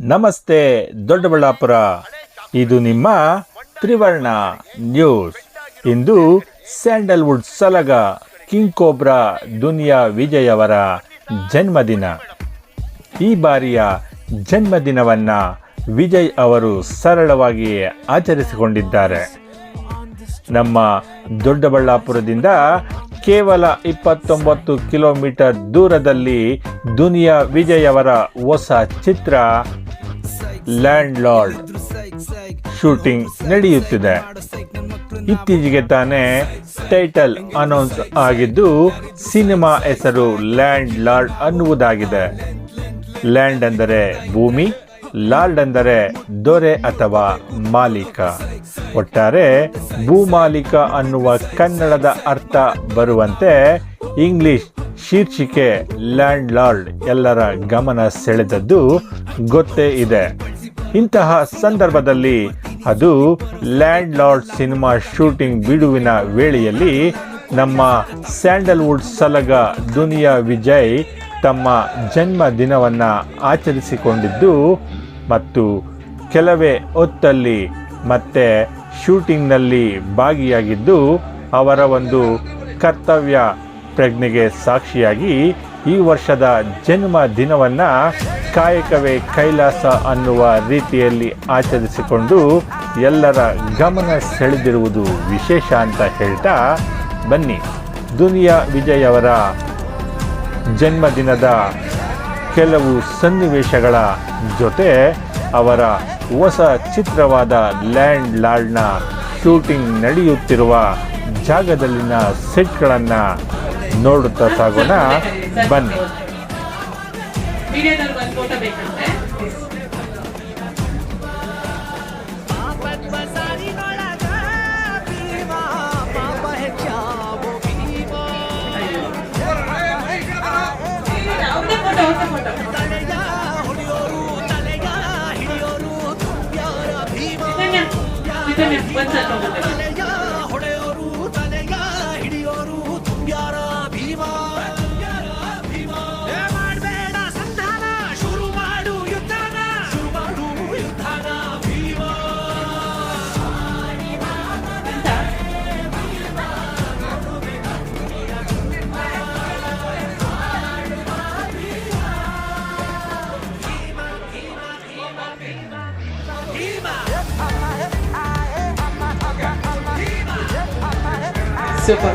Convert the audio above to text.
ನಮಸ್ತೆ ದೊಡ್ಡಬಳ್ಳಾಪುರ. ಇದು ನಿಮ್ಮ ತ್ರಿವರ್ಣ ನ್ಯೂಸ್. ಇಂದು Sandalwood Salaga king cobra Duniya Vijay ಅವರ ಜನ್ಮದಿನ. ಈ ಬಾರಿಯ ಜನ್ಮದಿನವನ್ನ ವಿಜಯ್ ಅವರು ಸರಳವಾಗಿ ಆಚರಿಸಿಕೊಂಡಿದ್ದಾರೆ. ನಮ್ಮ ದೊಡ್ಡಬಳ್ಳಾಪುರದಿಂದ ಕೇವಲ ಇಪ್ಪತ್ತೊಂಬತ್ತು ಕಿಲೋಮೀಟರ್ ದೂರದಲ್ಲಿ ದುನಿಯಾ ವಿಜಯ್ ಅವರ ಹೊಸ ಚಿತ್ರ ಲ್ಯಾಂಡ್ ಲಾರ್ಡ್ ಶೂಟಿಂಗ್ ನಡೆಯುತ್ತಿದೆ. ಇತ್ತೀಚೆಗೆ ತಾನೇ ಟೈಟಲ್ ಅನೌನ್ಸ್ ಆಗಿದ್ದು ಸಿನಿಮಾ ಹೆಸರು ಲ್ಯಾಂಡ್ ಲಾರ್ಡ್ ಅನ್ನುವುದಾಗಿದೆ. ಲ್ಯಾಂಡ್ ಅಂದರೆ ಭೂಮಿ, ಲಾರ್ಡ್ ಅಂದರೆ ದೊರೆ ಅಥವಾ ಮಾಲೀಕ. ಒಟ್ಟಾರೆ ಭೂಮಾಲೀಕ ಅನ್ನುವ ಕನ್ನಡದ ಅರ್ಥ ಬರುವಂತೆ ಇಂಗ್ಲಿಷ್ ಶೀರ್ಷಿಕೆ ಲ್ಯಾಂಡ್ ಲಾರ್ಡ್ ಎಲ್ಲರ ಗಮನ ಸೆಳೆದದ್ದು ಗೊತ್ತೇ ಇದೆ. ಇಂತಹ ಸಂದರ್ಭದಲ್ಲಿ ಅದು ಲ್ಯಾಂಡ್ ಲಾರ್ಡ್ ಸಿನಿಮಾ ಶೂಟಿಂಗ್ ಬಿಡುವಿನ ವೇಳೆಯಲ್ಲಿ ನಮ್ಮ ಸ್ಯಾಂಡಲ್ವುಡ್ ಸಲಗ ದುನಿಯಾ ವಿಜಯ್ ತಮ್ಮ ಜನ್ಮ ದಿನವನ್ನು ಆಚರಿಸಿಕೊಂಡಿದ್ದು ಮತ್ತು ಕೆಲವೇ ಹೊತ್ತಲ್ಲಿ ಮತ್ತೆ ಶೂಟಿಂಗ್ನಲ್ಲಿ ಭಾಗಿಯಾಗಿದ್ದು ಅವರ ಒಂದು ಕರ್ತವ್ಯ ಪ್ರಜ್ಞೆಗೆ ಸಾಕ್ಷಿಯಾಗಿ ಈ ವರ್ಷದ ಜನ್ಮ ದಿನವನ್ನು ಕಾಯಕವೇ ಕೈಲಾಸ ಅನ್ನುವ ರೀತಿಯಲ್ಲಿ ಆಚರಿಸಿಕೊಂಡು ಎಲ್ಲರ ಗಮನ ಸೆಳೆದಿರುವುದು ವಿಶೇಷ ಅಂತ ಹೇಳ್ತಾ ಬನ್ನಿ. ದುನಿಯಾ ವಿಜಯ್ ಅವರ ಜನ್ಮದಿನದ ಕೆಲವು ಸನ್ನಿವೇಶಗಳ ಜೊತೆ ಅವರ ಹೊಸ ಚಿತ್ರವಾದ ಲ್ಯಾಂಡ್ ಲಾರ್ಡ್ನ ಶೂಟಿಂಗ್ ನಡೆಯುತ್ತಿರುವ ಜಾಗದಲ್ಲಿನ ಸೆಟ್ಗಳನ್ನು ನೋಡುತ್ತಾ ಸಾಗೋಣ ಬನ್ನಿ ವಿಡಿಯೋದಲ್ಲಿ siapa?